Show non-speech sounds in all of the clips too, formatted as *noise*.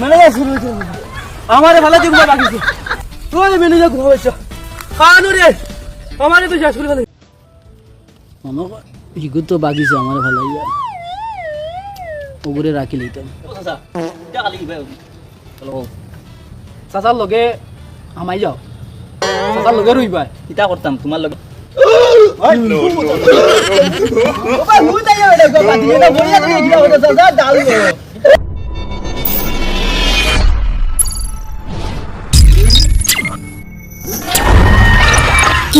মানে শুরু হয়েছে। আমারে ভালো দিন বাকিছে তুই মেনু যা ঘুমাইছ খানো রে আমারে তো শেষ করে ফেলে আমার হিগু তো বাগিছে আমার ভালো ইয়া ওগুরে রাখি লইতাম চাচার লগে আমাই যাও। চাচার লগে রইবা। কিতা করতাম তোমার লগে।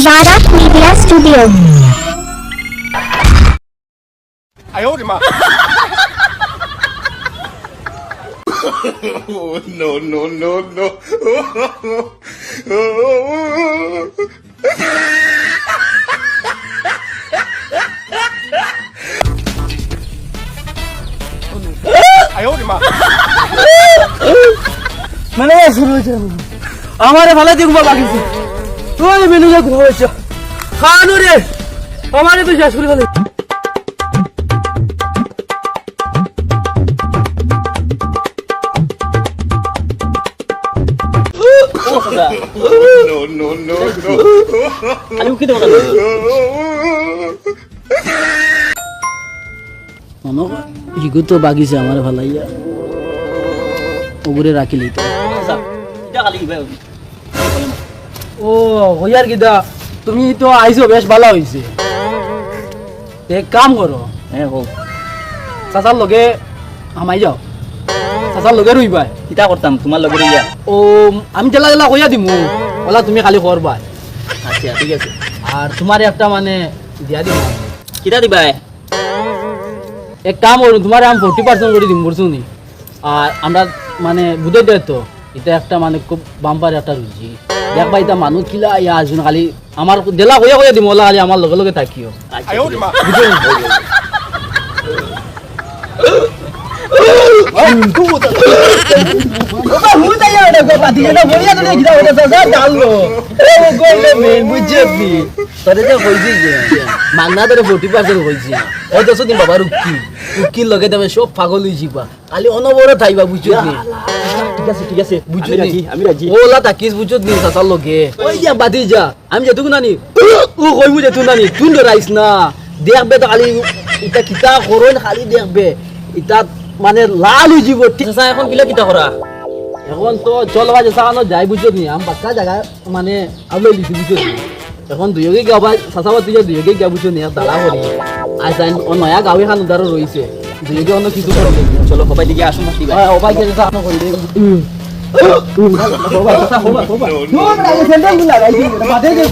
Barak Media Studio. no, no, no, no. মানে শুরু হয়েছে। আমারে ভালো দিন বাকিছে তুই মেনু যা ঘুমাইছ খানো রে আমারে তো শেষ করে ফেলে। No, হিগু তো বাগিছে আমার ভালো ইয়া ওগুরে রাখি লইতাম কিতা খালি কিবা ও হইয়ার গিদা তুমি তো আইছো বেশ ভালো হইছে। এক কাম করো। হ্যাঁ হোক চাচার লগে আমাই যাও। চাচার লগে রইবা। কিতা করতাম তোমার লগে ইয়া ও আমি জেলা জেলা কইয়া দিমু। ওলা তুমি খালি করবা আচ্ছা ঠিক আছে। আর তোমার একটা মানে দিয়া দিম। কিতা দিবা এক কাম করুন তোমার আমি ফোর্টি পার্সেন্ট করে দিম বুঝছ নি? আর আমরা মানে বুঝে দেয় তো এটা একটা মানে খুব বাম্পার একটা রুচি ভাই তা মানুষ কিলা ইয়া আসুন খালি আমার দেলা কইয়া কইয়া দিম ওলা খালি আমার লগে লগে থাকিও। *laughs* মাগনা তোরে ফোর্টি পার্সেন্ট কইছি ও দেছো দিন বাবা রুকি রুকির লগে দেবে সব পাগল হয়ে যাবা খালি অনবর থাইবা বুঝছ ঠিক আছে ঠিক আছে বুঝছ ওলা তাকিস বুঝছ নি সাসার লগে ওই যা বাদি যা আমি যেতুক নানি ও কইবু যেতু নানি তুই ডরাইস না দেখবে তো খালি ইটা কিতা করন খালি দেখবে ইটা মানে লাল হয়ে ঠিক আছে এখন কিলা কিতা করা এখন তো চল বাজে সাকানো যাই বুঝছ নি আম বাক্কা জায়গা মানে আবলে লিখি বুঝছ নি। এখন দুয়োগে গাবা সাসাবা তুই দুয়োগে গা বুঝছ নি দালা করি আজ ও নয়া গাঁও এখন উদারো রয়েছে দুয়োগে অন্য কিছু করে চলো সবাই দিকে আসুন দিবা অবাই গেছে সাকানো করি দে। ওরে বাবা এ না ভাই তুমি বুঝে দিলে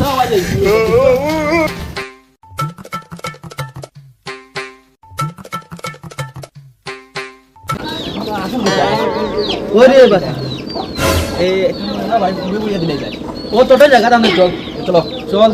যায়। ও তোটা জায়গাটা আমি চল চলো চল।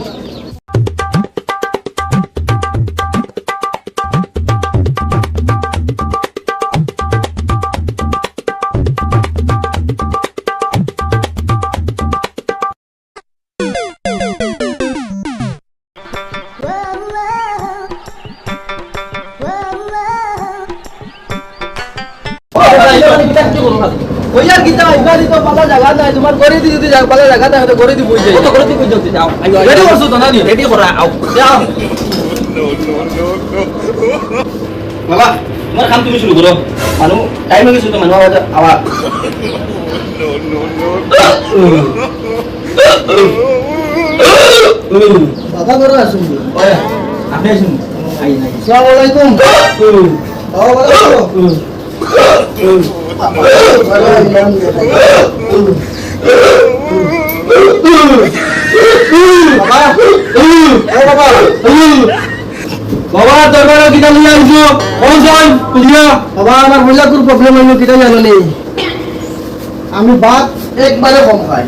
যদি জায়গা পালা জায়গা নাই তো করে দি বই যাই কত করে তুমি যাও যাও রেডি করছ তো নানি রেডি করা আও যাও. বাবা তোমার কাম তুমি শুরু করো মানুহ টাইম হৈ গৈছে তো No, no, no. বাবা করে আসুন আপনি আহি আসসালামু আলাইকুম বাবা বাবা এ বাবা বাবা দরবারে কিটা নিয়ে আইছো কোন সময়? বুঝিয়া বাবা, আমার মহিলাকুর প্রবলেম হইল কিটা জানো নেই। আমি ভাত একবারে কম খাই।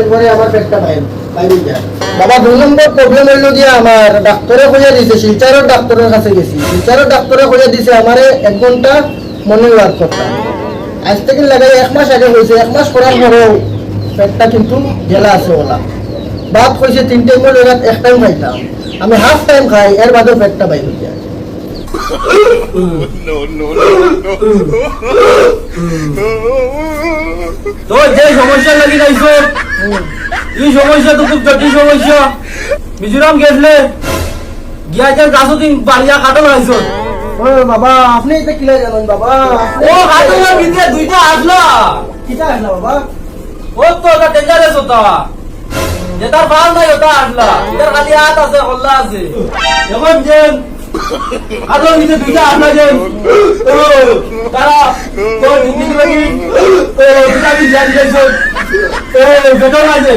একবারে আমার পেটটা বাইরে বাবা দুই নম্বর প্রবলেম হইল যে আমার ডাক্তারে কইয়া দিছে, শিলচারের ডাক্তারের কাছে গেছি। শিলচারের ডাক্তারে কইয়া দিছে, আমারে এক ঘণ্টা মর্নিং ওয়ার্ক করতাম আজ থেকে লাগাই এক মাস আগে হয়েছে, এক মাস করার পরেও পেটটা কিন্তু জেলা আছে ওলা। ভাত কইছে তিন টাইমের জায়গাত এক টাইম খাইতাম আমি হাফ টাইম খাই এর বাদেও পেটটা বাইরে যায়। No, no. তো যে সমস্যা লাগি নাইছো এই সমস্যা তো খুব জটিল সমস্যা। মিজোরাম গেছলে গিয়া যে দিন বাড়িয়া কাটল আইছো ও বাবা আপনি এটা কিলা জানেন বাবা। ও ভিতরে দুইটা আসলা। কিটা আসলা বাবা? ডেঞ্জারাস যেটার ভালো নাই, ওটা আসলা। খালি হাত আছে, হল্লা আছে। এখন যে কাটলের ভিতরে দুইটা আসলা যে তারা তো দিন লাগি দুটা বিয়া দিয়েছ। ও, বেতন আছে।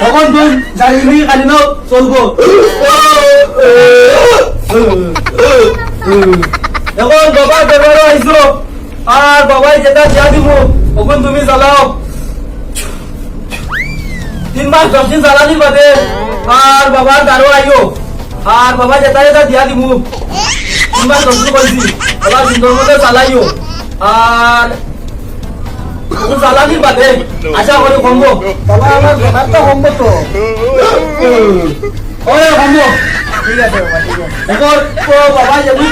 তখন তুই জানি খালি চলবো। এখন বাবা বেমারও আইসো আর বাবাই যেটা দিয়া দিব, ওখান তুমি চালাও তিন মাস দশ দিন চালানি বাদে। আর বাবার দারো আইও আর বাবা যেটা যেটা দিয়া দিব তিন মাস দশ দিন বলছি বাবা সুন্দর মতো চালাইও আর চালানির বাদে। আশা করি কমবো। বাবা, আমার দোকান তো কম তো। ওরে কমবো। ঠিক আছে, বাবা, ঠিক আছে।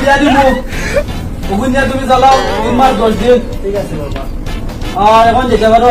দিয়া দিব ওখান দিয়া তুমি চালাও তিন মাস দশ দিন। ঠিক আছে, বাবা। আর এখন যেতে পারো।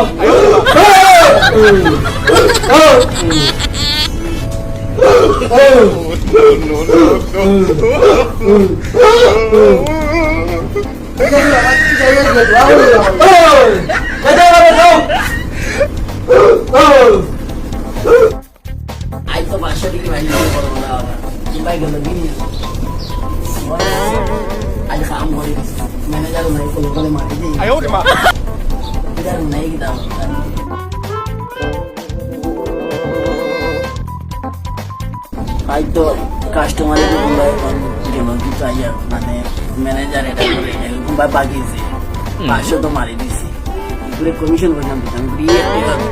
ম্যানেজার নাই কোনো মারি দিই ম্যানেজার নাই কি দাম আজ তো কাস্টমারের কোনবাই গেল কি চাই আর মানে ম্যানেজার এটা করে কোনবাই বাগিয়েছে পাঁচশো তো মারি দিছি। এগুলো কমিশন করলাম দিতাম বিয়ে টাকা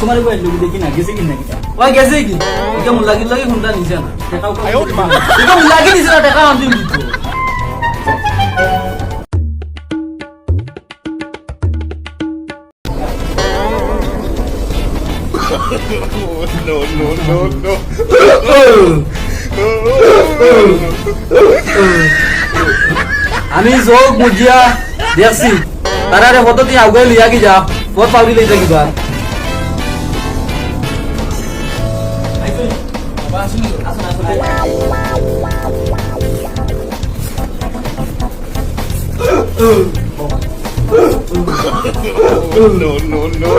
তোমার দেখি না গেছে কি না ওই গেছে কি? এটা মুন লাগি লাগি হুন্ডা নিছে না টাকাও এটা লাগি নিছে না টাকা আনতে no, no, no, no. আমি চোখ মুজিয়া দেখছি তারারে হতো তুই আগুয়ে লিয়া কি যা। বহুত পাউরি লইতে কিবা No, no, no, no.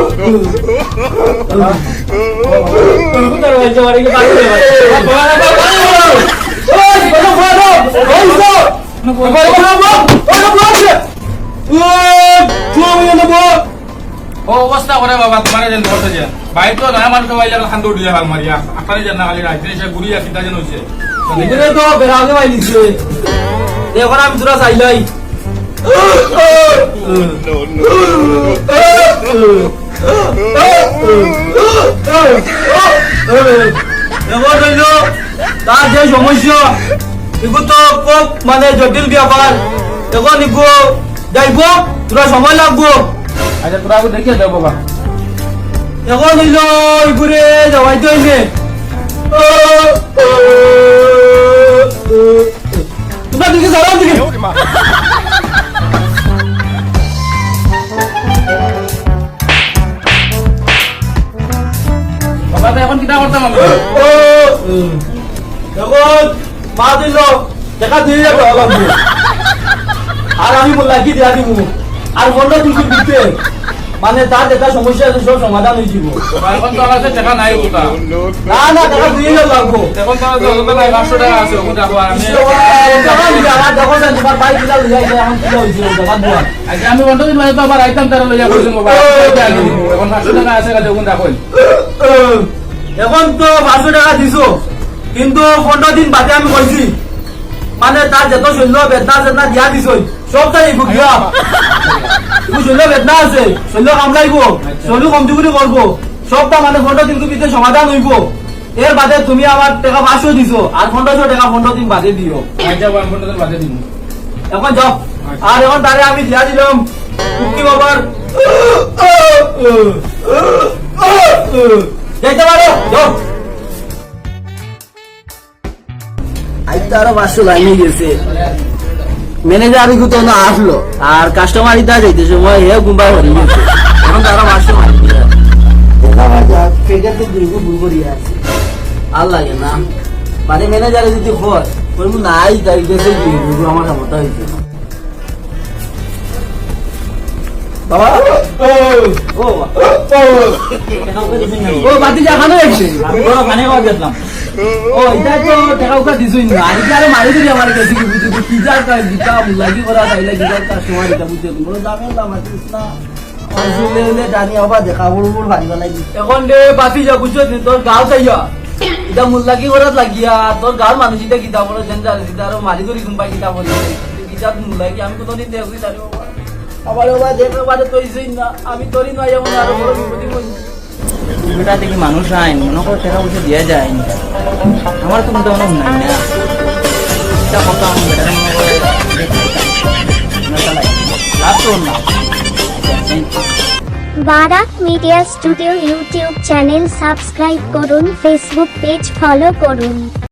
অবস্থা করে বাবা তোমার যেন করতে যে বাইর তো নয়া মানুষ বাইলে খান দৌড় দিয়ে হাল মারিয়া আপনারে যেন না খালি রাইতে এসে ঘুরিয়া কিতা যেন হইছে এখানে তো বেড়াতে পাই দিছে এখন আমি তোরা চাইলাই এবার হইল যে সমস্যা এগু তো খুব মানে জটিল ব্যাপার এখন এগু যাইব তোরা সময় লাগবো আচ্ছা তোরা দেখিয়ে দেবো এখন হইল এগুরে যাওয়াইতে হইবে তোমরা দিকে যাও দিকে দেখা দিয়ে যাবে লাগবে আর আমি লাগি দিয়া দিব আর বন্ধ কিন্তু দিতে? মানে তার যেটা সমস্যা আছে সব সমাধান হয়ে যাব। এখন তো আমার টাকা নাই কোথা না না টাকা দিয়ে লাগবো এখন তো নাই টাকা আছে ওখানে যাব আর আমি টাকা দিয়ে আমার যখন তোমার বাইক দিলা লইয়া যায় এখন কি হইছে টাকা দিয়া আমি বন্ধ দিন তো আবার আইতাম তারা লইয়া করছেন বাবা এখন পাঁচশো টাকা আছে কালে ওখানে দেখুন এখন তো পাঁচশো টাকা দিছো কিন্তু পনেরো দিন বাদে আমি কইছি মানে তার যত শৈল্য বেদনা চেদনা দিয়া দিছই সব তাই একু দিয়া একু শৈল্য বেদনা আছে। শৈল্য কামলাইব শৈল্য কমতি করে করব সবটা মানে পনেরো দিন ভিতরে সমাধান হইব। এর বাদে তুমি আমার টাকা পাঁচশো দিছো। আর পনেরোশো টাকা পনেরো দিন বাদে দিও আচ্ছা এখন যাও আর এখন তারে আমি দিয়া দিলাম মুক্তি বাবার যাইতে পারো যাও তো আরও পাঁচশো লাইনে গেছে। ম্যানেজার তো না আসলো। আর কাস্টমার ইতা যাইতে সময় হে গুম্বা হয়ে গেছে। এখন তো আরও পাঁচশো তো আর লাগে না। মানে ম্যানেজারে যদি হয় মু নাই তাই গেছে আমার ক্ষমতা হয়েছে বাবা! ও ও বাতি যা খানো একছে বড় খানে খাওয়া গেছিলাম। ও, এটা তো টাকা না আর কাছে, কি কি কি দেখা তোর করাত লাগিয়া তোর গাঁর মানুষ এটা কিতা বলে, যেন জানে সেটা আরও মারি ধরি কোনবা কিতা বলে কিতা মুল্লাকি আমি কোনোদিন দেখছি জানি বাবা আবার বাবা দেখে তৈছই না, আমি তোরই নয় যেমন আরও বড় বিপদে বেটা দেখি মানুষ আইনি, মনে করো যায়নি। আমার তো কিন্তু অনেক নাই না। এটা কথা আমি বেটার মনে করে লাভ না। Barak media studio YouTube channel subscribe করুন, ফেসবুক পেজ ফলো করুন।